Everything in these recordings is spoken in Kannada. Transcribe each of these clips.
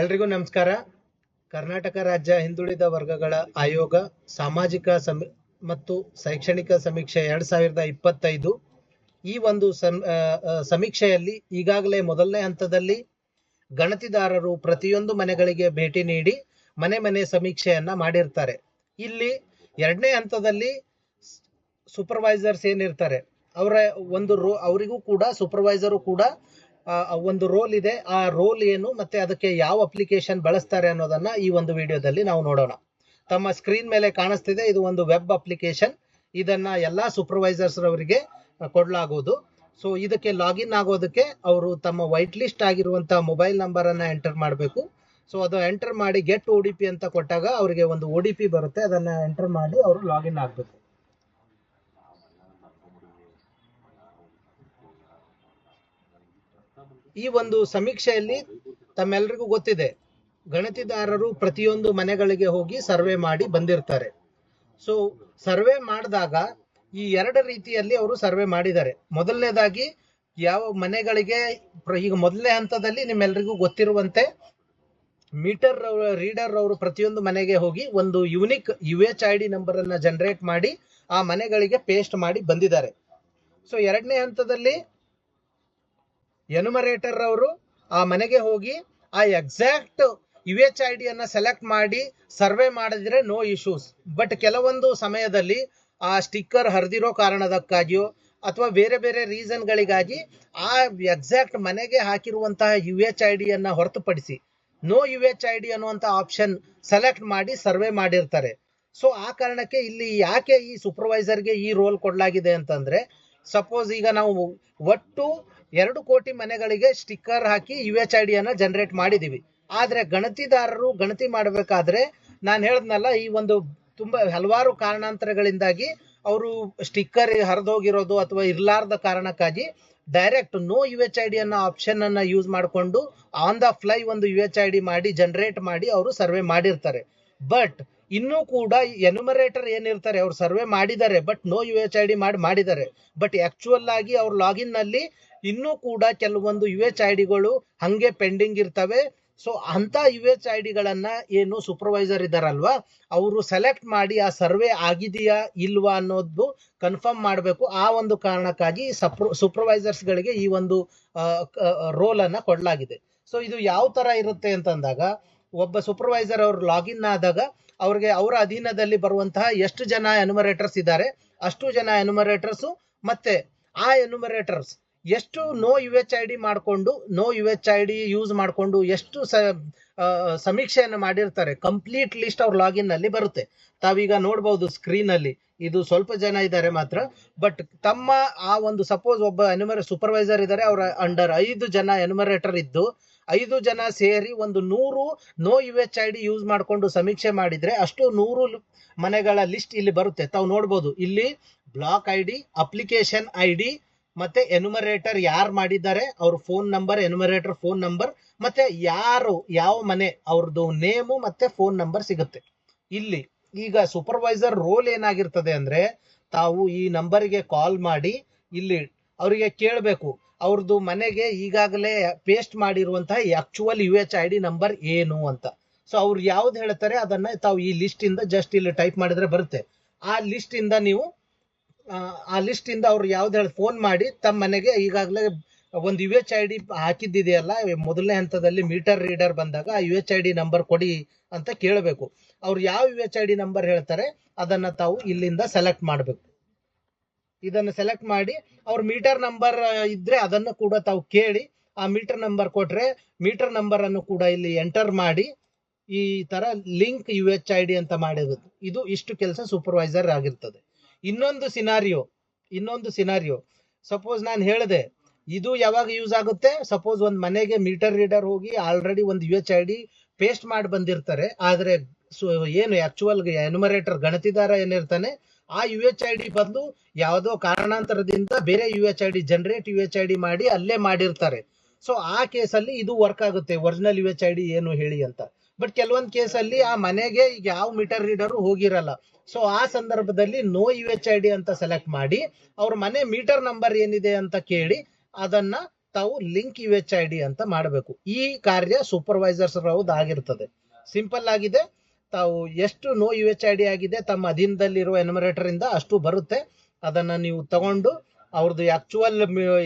ಎಲ್ರಿಗೂ ನಮಸ್ಕಾರ. ಕರ್ನಾಟಕ ರಾಜ್ಯ ಹಿಂದುಳಿದ ವರ್ಗಗಳ ಆಯೋಗ ಸಾಮಾಜಿಕ ಸಮಿ, ಮತ್ತು ಶೈಕ್ಷಣಿಕ ಸಮೀಕ್ಷೆ ಎರಡ್ ಸಾವಿರದ ಇಪ್ಪತ್ತೈದು. ಈ ಒಂದು ಸಮೀಕ್ಷೆಯಲ್ಲಿ ಈಗಾಗಲೇ ಮೊದಲನೇ ಹಂತದಲ್ಲಿ ಗಣತಿದಾರರು ಪ್ರತಿಯೊಂದು ಮನೆಗಳಿಗೆ ಭೇಟಿ ನೀಡಿ ಮನೆ ಮನೆ ಸಮೀಕ್ಷೆಯನ್ನ ಮಾಡಿರ್ತಾರೆ. ಇಲ್ಲಿ ಎರಡನೇ ಹಂತದಲ್ಲಿ ಸೂಪರ್ವೈಸರ್ಸ್ ಏನಿರ್ತಾರೆ, ಅವರ ಒಂದು ರೋ, ಅವರಿಗೂ ಕೂಡ ಸೂಪರ್ವೈಸರು ಕೂಡ ಒಂದು ರೋಲ್ ಇದೆ. ಆ ರೋಲ್ ಏನು ಮತ್ತೆ ಅದಕ್ಕೆ ಯಾವ ಅಪ್ಲಿಕೇಶನ್ ಬಳಸ್ತಾರೆ ಅನ್ನೋದನ್ನ ಈ ಒಂದು ವಿಡಿಯೋದಲ್ಲಿ ನಾವು ನೋಡೋಣ. ತಮ್ಮ ಸ್ಕ್ರೀನ್ ಮೇಲೆ ಕಾಣಿಸ್ತಿದೆ. ಇದು ಒಂದು ವೆಬ್ ಅಪ್ಲಿಕೇಶನ್ ಇದನ್ನ ಎಲ್ಲಾ ಸೂಪರ್ವೈಸರ್ಸ್ ಅವರಿಗೆ ಕೊಡಲಾಗುವುದು. ಸೊ ಇದಕ್ಕೆ ಲಾಗಿನ್ ಆಗೋದಕ್ಕೆ ಅವರು ತಮ್ಮ ವೈಟ್ ಲಿಸ್ಟ್ ಆಗಿರುವಂತ ಮೊಬೈಲ್ ನಂಬರ್ ಅನ್ನ ಎಂಟರ್ ಮಾಡಬೇಕು. ಸೊ ಅದು ಎಂಟರ್ ಮಾಡಿ ಗೆಟ್ ಓ ಅಂತ ಕೊಟ್ಟಾಗ ಅವರಿಗೆ ಒಂದು ಒ ಬರುತ್ತೆ. ಅದನ್ನ ಎಂಟರ್ ಮಾಡಿ ಅವರು ಲಾಗಿನ್ ಆಗಬೇಕು. ಈ ಒಂದು ಸಮೀಕ್ಷೆಯಲ್ಲಿ ತಮ್ಮೆಲ್ಲರಿಗೂ ಗೊತ್ತಿದೆ. ಗಣತಿದಾರರು ಪ್ರತಿಯೊಂದು ಮನೆಗಳಿಗೆ ಹೋಗಿ ಸರ್ವೆ ಮಾಡಿ ಬಂದಿರ್ತಾರೆ. ಸೊ ಸರ್ವೆ ಮಾಡಿದಾಗ ಈ ಎರಡು ರೀತಿಯಲ್ಲಿ ಅವರು ಸರ್ವೆ ಮಾಡಿದ್ದಾರೆ. ಮೊದಲನೇದಾಗಿ ಯಾವ ಮನೆಗಳಿಗೆ ಈಗ ಮೊದಲನೇ ಹಂತದಲ್ಲಿ ನಿಮ್ಮೆಲ್ಲರಿಗೂ ಗೊತ್ತಿರುವಂತೆ ಮೀಟರ್ ರೀಡರ್ ಅವರು ಪ್ರತಿಯೊಂದು ಮನೆಗೆ ಹೋಗಿ ಒಂದು unique U H I D number ಅನ್ನ ಜನರೇಟ್ ಮಾಡಿ ಆ ಮನೆಗಳಿಗೆ ಪೇಸ್ಟ್ ಮಾಡಿ ಬಂದಿದ್ದಾರೆ. ಸೊ ಎರಡನೇ ಹಂತದಲ್ಲಿ ಎನುಮರೇಟರ್ ಅವರು ಆ ಮನೆಗೆ ಹೋಗಿ ಆ exact U H I D ಅನ್ನ ಸೆಲೆಕ್ಟ್ ಮಾಡಿ ಸರ್ವೆ ಮಾಡಿದ್ರೆ ನೋ ಇಶ್ಯೂಸ್ ಬಟ್ ಕೆಲವೊಂದು ಸಮಯದಲ್ಲಿ ಆ ಸ್ಟಿಕ್ಕರ್ ಹರಿದಿರೋ ಕಾರಣದಕ್ಕಾಗಿಯೋ ಅಥವಾ ಬೇರೆ ಬೇರೆ ರೀಸನ್ ಗಳಿಗಾಗಿ ಆ ಎಕ್ಸಾಕ್ಟ್ ಮನೆಗೆ ಹಾಕಿರುವಂತಹ ಯು ಎಚ್ ಐ ಡಿ ಅನ್ನ ಹೊರತುಪಡಿಸಿ no U H I D ಅನ್ನುವಂತ ಆಪ್ಷನ್ ಸೆಲೆಕ್ಟ್ ಮಾಡಿ ಸರ್ವೆ ಮಾಡಿರ್ತಾರೆ. ಸೊ ಆ ಕಾರಣಕ್ಕೆ ಇಲ್ಲಿ ಯಾಕೆ ಈ ಸೂಪರ್ವೈಸರ್ಗೆ ಈ ರೋಲ್ ಕೊಡಲಾಗಿದೆ ಅಂತಂದ್ರೆ ಸಪೋಸ್ ಈಗ ನಾವು ಒಟ್ಟು ಎರಡು ಕೋಟಿ ಮನೆಗಳಿಗೆ ಸ್ಟಿಕ್ಕರ್ ಹಾಕಿ ಯು ಎಚ್ ಐ ಡಿಯನ್ನು ಜನರೇಟ್ ಮಾಡಿದೀವಿ. ಆದರೆ ಗಣತಿದಾರರು ಗಣತಿ ಮಾಡಬೇಕಾದ್ರೆ ನಾನು ಹೇಳದ್ನಲ್ಲ, ಈ ಒಂದು ತುಂಬಾ ಹಲವಾರು ಕಾರಣಾಂತರಗಳಿಂದಾಗಿ ಅವರು ಸ್ಟಿಕ್ಕರ್ ಹರಿದೋಗಿರೋದು ಅಥವಾ ಇರ್ಲಾರ್ದ ಕಾರಣಕ್ಕಾಗಿ direct no U H I D ಅನ್ನೋ ಆಪ್ಷನ್ ಅನ್ನ ಯೂಸ್ ಮಾಡಿಕೊಂಡು ಆನ್ ದ ಫ್ಲೈ ಒಂದು ಯು ಎಚ್ ಐ ಡಿ ಮಾಡಿ ಜನರೇಟ್ ಮಾಡಿ ಅವರು ಸರ್ವೆ ಮಾಡಿರ್ತಾರೆ. ಬಟ್ ಇನ್ನೂ ಕೂಡ ಎನುಮರೇಟರ್ ಏನಿರ್ತಾರೆ, ಅವ್ರು ಸರ್ವೆ ಮಾಡಿದ್ದಾರೆ but no U H I D ಮಾಡಿ ಮಾಡಿದ್ದಾರೆ. ಬಟ್ ಆಕ್ಚುಯಲ್ ಆಗಿ ಅವ್ರ ಲಾಗಿನ್ನಲ್ಲಿ ಇನ್ನೂ ಕೂಡ ಕೆಲವೊಂದು ಯು ಎಚ್ ಐ ಡಿಗಳು ಹಂಗೆ ಪೆಂಡಿಂಗ್ ಇರ್ತವೆ. ಸೊ ಅಂತ ಯು ಎಚ್ ಐ ಡಿಗಳನ್ನ ಏನು ಸೂಪರ್ವೈಸರ್ ಇದ್ದಾರಲ್ವಾ, ಅವರು ಸೆಲೆಕ್ಟ್ ಮಾಡಿ ಆ ಸರ್ವೆ ಆಗಿದೆಯಾ ಇಲ್ವಾ ಅನ್ನೋದು ಕನ್ಫರ್ಮ್ ಮಾಡಬೇಕು. ಆ ಒಂದು ಕಾರಣಕ್ಕಾಗಿ ಸೂಪರ್ವೈಸರ್ಸ್ ಗಳಿಗೆ ಈ ಒಂದು ರೋಲ್ ಅನ್ನ ಕೊಡಲಾಗಿದೆ. ಸೊ ಇದು ಯಾವ ತರ ಇರುತ್ತೆ ಅಂತಂದಾಗ, ಒಬ್ಬ ಸೂಪರ್ವೈಸರ್ ಅವರು ಲಾಗಿನ್ ಆದಾಗ ಅವ್ರಿಗೆ ಅವರ ಅಧೀನದಲ್ಲಿ ಬರುವಂತಹ ಎಷ್ಟು ಜನ ಎನುಮರೇಟರ್ಸ್ ಇದ್ದಾರೆ ಅಷ್ಟು ಜನ ಎನುಮರೇಟರ್ಸ್ ಮತ್ತೆ ಆ ಎನುಮರೇಟರ್ಸ್ ಎಷ್ಟು no U H I D ಮಾಡಿಕೊಂಡು, no U H I D use ಮಾಡಿಕೊಂಡು ಎಷ್ಟು ಸ ಸಮೀಕ್ಷೆಯನ್ನು ಮಾಡಿರ್ತಾರೆ ಕಂಪ್ಲೀಟ್ ಲಿಸ್ಟ್ ಅವ್ರ ಲಾಗಿನ್ ಅಲ್ಲಿ ಬರುತ್ತೆ. ತಾವೀಗ ನೋಡ್ಬೋದು ಸ್ಕ್ರೀನ್ ಅಲ್ಲಿ, ಇದು ಸ್ವಲ್ಪ ಜನ ಇದ್ದಾರೆ ಮಾತ್ರ ಬಟ್ ತಮ್ಮ ಆ ಒಂದು ಸಪೋಸ್ ಒಬ್ಬ ಎನುಮರ ಸೂಪರ್ವೈಸರ್ ಇದ್ದಾರೆ, ಅವರ ಅಂಡರ್ ಐದು ಜನ ಎನುಮರೇಟರ್ ಇದ್ದು, ಐದು ಜನ ಸೇರಿ ಒಂದು ನೂರು no U H I D use ಮಾಡಿಕೊಂಡು ಸಮೀಕ್ಷೆ ಮಾಡಿದ್ರೆ ಅಷ್ಟು ನೂರು ಮನೆಗಳ ಲಿಸ್ಟ್ ಇಲ್ಲಿ ಬರುತ್ತೆ. ತಾವು ನೋಡ್ಬೋದು, ಇಲ್ಲಿ block I D application I D ಮತ್ತೆ ಎನುಮರೇಟರ್ ಯಾರು ಮಾಡಿದ್ದಾರೆ? ಅವ್ರ phone number enumerator phone number ಮತ್ತೆ ಯಾರು, ಯಾವ ಮನೆ ಅವ್ರದ್ದು ನೇಮು ಮತ್ತೆ ಫೋನ್ ನಂಬರ್ ಸಿಗುತ್ತೆ. ಇಲ್ಲಿ ಈಗ ಸೂಪರ್ವೈಸರ್ ರೋಲ್ ಏನಾಗಿರ್ತದೆ ಅಂದ್ರೆ ತಾವು ಈ ನಂಬರ್ಗೆ ಕಾಲ್ ಮಾಡಿ ಇಲ್ಲಿ ಅವರಿಗೆ ಕೇಳಬೇಕು ಅವ್ರದ್ದು ಮನೆಗೆ ಈಗಾಗಲೇ ಪೇಸ್ಟ್ ಮಾಡಿರುವಂತಹ actual U H I D number ಏನು ಅಂತ. ಸೊ ಅವ್ರು ಯಾವ್ದು ಹೇಳ್ತಾರೆ, ಅದನ್ನ ತಾವು ಈ ಲಿಸ್ಟ್ ಇಂದ ಜಸ್ಟ್ ಇಲ್ಲಿ ಟೈಪ್ ಮಾಡಿದ್ರೆ ಬರುತ್ತೆ. ಆ ಲಿಸ್ಟ್ ಇಂದ ನೀವು ಆ, ಲಿಸ್ಟ್ ಇಂದ ಅವ್ರು ಯಾವ್ದು ಹೇಳಿ ಫೋನ್ ಮಾಡಿ ತಮ್ಮ ಮನೆಗೆ ಈಗಾಗಲೇ ಒಂದು ಯು ಎಚ್ ಐ ಡಿ ಹಾಕಿದ್ದಿದೆಯಲ್ಲ ಮೊದಲನೇ ಹಂತದಲ್ಲಿ ಮೀಟರ್ ರೀಡರ್ ಬಂದಾಗ ಆ U H I D number ಕೊಡಿ ಅಂತ ಕೇಳಬೇಕು. ಅವ್ರು ಯಾವ U H I D number ಹೇಳ್ತಾರೆ ಅದನ್ನ ತಾವು ಇಲ್ಲಿಂದ ಸೆಲೆಕ್ಟ್ ಮಾಡಬೇಕು. ಇದನ್ನು ಸೆಲೆಕ್ಟ್ ಮಾಡಿ ಅವ್ರ ಮೀಟರ್ ನಂಬರ್ ಇದ್ರೆ ಅದನ್ನು ಕೂಡ ತಾವು ಕೇಳಿ ಆ ಮೀಟರ್ ನಂಬರ್ ಕೊಟ್ರೆ ಮೀಟರ್ ನಂಬರ್ ಅನ್ನು ಕೂಡ ಇಲ್ಲಿ ಎಂಟರ್ ಮಾಡಿ ಈ ತರ link U H I D ಅಂತ ಮಾಡಿರುತ್ತೆ ಇದು ಇಷ್ಟು ಕೆಲಸ ಸೂಪರ್ವೈಸರ್ ಆಗಿರ್ತದೆ. ಇನ್ನೊಂದು ಸಿನಾರಿಯೋ ಇನ್ನೊಂದು ಸಿನಾರಿಯೋ ಸಪೋಸ್ ನಾನು ಹೇಳಿದೆ, ಇದು ಯಾವಾಗ ಯೂಸ್ ಆಗುತ್ತೆ? ಸಪೋಸ್ ಒಂದು ಮನೆಗೆ ಮೀಟರ್ ರೀಡರ್ ಹೋಗಿ ಆಲ್ರೆಡಿ ಒಂದು U H I D paste ಮಾಡಿ ಬಂದಿರ್ತಾರೆ. ಆದರೆ ಏನು ಆಕ್ಚುಯಲ್ ಎನುಮರೇಟರ್ ಗಣತಿದಾರ ಏನಿರ್ತಾನೆ, ಆ ಯು ಎಚ್ ಐ ಡಿ ಬಂದು ಯಾವುದೋ ಕಾರಣಾಂತರದಿಂದ ಬೇರೆ U H I D generate U H I D ಮಾಡಿ ಅಲ್ಲೇ ಮಾಡಿರ್ತಾರೆ. ಸೊ ಆ ಕೇಸಲ್ಲಿ ಇದು ವರ್ಕ್ ಆಗುತ್ತೆ original U H I D ಏನು ಹೇಳಿ ಅಂತ. ಬಟ್ ಕೆಲವೊಂದು ಕೇಸಲ್ಲಿ ಆ ಮನೆಗೆ ಈಗ ಯಾವ ಮೀಟರ್ ರೀಡರ್ ಹೋಗಿರಲ್ಲ. ಸೊ ಆ ಸಂದರ್ಭದಲ್ಲಿ no U H I D ಅಂತ ಸೆಲೆಕ್ಟ್ ಮಾಡಿ, ಅವ್ರ ಮನೆ ಮೀಟರ್ ನಂಬರ್ ಏನಿದೆ ಅಂತ ಕೇಳಿ, ಅದನ್ನ ತಾವು link U H I D ಅಂತ ಮಾಡಬೇಕು. ಈ ಕಾರ್ಯ ಸೂಪರ್ವೈಸರ್ಸ್ ಆಗಿರ್ತದೆ. ಸಿಂಪಲ್ ಆಗಿದೆ. ತಾವು ಎಷ್ಟು no U H I D ಆಗಿದೆ, ತಮ್ಮ ಅಧೀನದಲ್ಲಿರುವ ಎನ್ಯುಮರೇಟರ್ ಇಂದ ಅಷ್ಟು ಬರುತ್ತೆ. ಅದನ್ನ ನೀವು ತಗೊಂಡು ಅವ್ರದ್ದು ಆಕ್ಚುವಲ್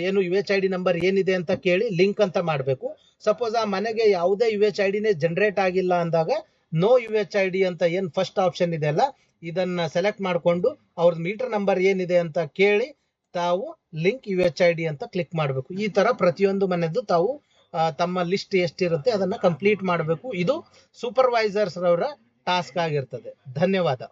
ಏನು U H I D number ಏನಿದೆ ಅಂತ ಕೇಳಿ ಲಿಂಕ್ ಅಂತ ಮಾಡಬೇಕು. ಸಪೋಸ್ ಆ ಮನೆಗೆ ಯಾವುದೇ ಯು ಎಚ್ ಐ ಡಿನೇ ಜನರೇಟ್ ಆಗಿಲ್ಲ ಅಂದಾಗ no U H I D ಅಂತ ಏನ್ ಫಸ್ಟ್ ಆಪ್ಷನ್ ಇದೆ ಅಲ್ಲ? ಇದನ್ನ ಸೆಲೆಕ್ಟ್ ಮಾಡಿಕೊಂಡು ಅವ್ರದ್ದು ಮೀಟರ್ ನಂಬರ್ ಏನಿದೆ ಅಂತ ಕೇಳಿ ತಾವು link U H I D ಅಂತ ಕ್ಲಿಕ್ ಮಾಡಬೇಕು. ಈ ತರ ಪ್ರತಿಯೊಂದು ಮನೆದು ತಾವು ತಮ್ಮ ಲಿಸ್ಟ್ ಎಷ್ಟಿರುತ್ತೆ ಅದನ್ನ ಕಂಪ್ಲೀಟ್ ಮಾಡಬೇಕು. ಇದು ಸೂಪರ್ವೈಸರ್ಸ್ ರವರ ಟಾಸ್ಕ್ ಆಗಿರ್ತದೆ. ಧನ್ಯವಾದ.